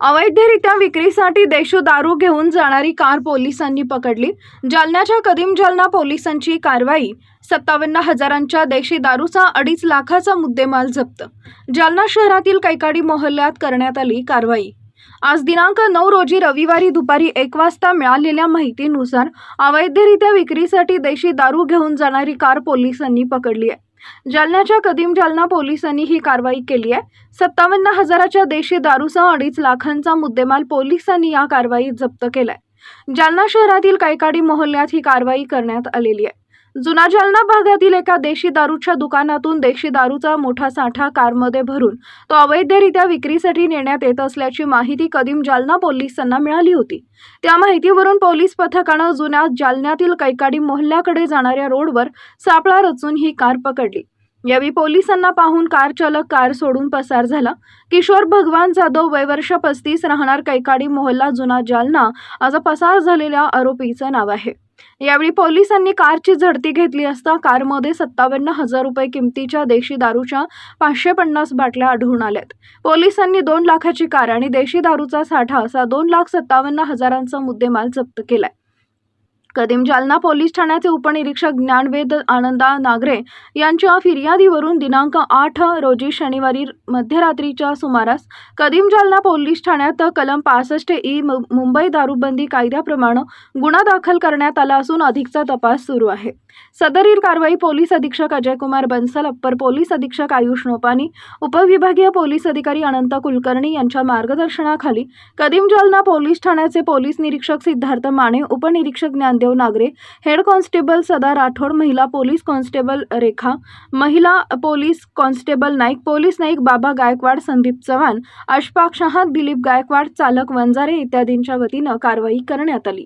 अवैधरित्या विक्रीसाठी देशू दारू घेऊन जाणारी कार पोलिसांनी पकडली. जालन्याच्या कदीम जालना पोलिसांची कारवाई. सत्तावन्न हजारांच्या देशी दारूचा अडीच लाखाचा मुद्देमाल जप्त. जालना शहरातील कैकाडी मोहल्ल्यात करण्यात आली कारवाई. आज दिनांक नऊ रोजी रविवारी दुपारी एक वाजता मिळालेल्या माहितीनुसार अवैधरित्या विक्रीसाठी देशी दारू घेऊन जाणारी कार पोलिसांनी पकडली आहे. जालन्याच्या कदीम जालना पोलिसांनी ही कारवाई केली आहे. सत्तावन्न हजाराच्या देशी दारूसह अडीच लाखांचा मुद्देमाल पोलिसांनी या कारवाईत जप्त केलाय. जालना शहरातील कैकाडी मोहल्ल्यात ही कारवाई करण्यात आलेली आहे. जुना जालना भागातील एका देशी दारूच्या दुकानातून देशी दारूचा मोठा साठा कारमध्ये भरून तो अवैधरित्या विक्रीसाठी नेण्यात येत असल्याची माहिती कदीम जालना पोलिसांना मिळाली होती. त्या माहितीवरून पोलीस पथकानं जुन्या जालन्यातील कैकाडी मोहल्ल्याकडे जाणाऱ्या रोडवर सापळा रचून ही कार पकडली. यावेळी पोलिसांना पाहून कार चालक कार सोडून पसार झाला. किशोर भगवान जाधव वयवर्ष पस्तीस राहणार कैकाडी मोहल्ला जुना जालना असं पसार झालेल्या आरोपीचं नाव आहे. यावेळी पोलिसांनी कारची झडती घेतली असता कारमध्ये सत्तावन्न हजार रुपये किमतीच्या देशी दारूच्या पाचशे पन्नास बाटल्या आढळून आल्यात. पोलिसांनी दोन लाखाची कार आणि देशी दारूचा साठा असा दोन लाख सत्तावन्न हजारांचा मुद्देमाल जप्त केलाय. कदीम जालना पोलीस ठाण्याचे उपनिरीक्षक ज्ञानवेद आनंदा नागरे यांच्या फिर्यादीवरून दिनांक आठ रोजी शनिवारी मध्यरात्रीच्या सुमारास कदीम जालना पोलीस ठाण्यात कलम पासष्ट ई मु- मुंबई दारूबंदी कायद्याप्रमाणे गुन्हा दाखल करण्यात आला असून अधिकचा तपास सुरू आहे. सदरील कारवाई पोलीस अधीक्षक अजयकुमार बन्सल अप्पर पोलीस अधीक्षक आयुष नोपानी उपविभागीय पोलीस अधिकारी अनंत कुलकर्णी यांच्या मार्गदर्शनाखाली कदीम जालना पोलीस ठाण्याचे पोलीस निरीक्षक सिद्धार्थ माने उपनिरीक्षक ज्ञानदेव नागरे. हेड कॉन्स्टेबल सदा राठोड महिला पोलीस कॉन्स्टेबल रेखा महिला police constable Naik police Naik Baba Gaikwad Sandeep Chavan Ashfaq Shah Dilip Gaikwad चालक वंजारे इत्यादींच्या वतीनं कारवाई करण्यात आली.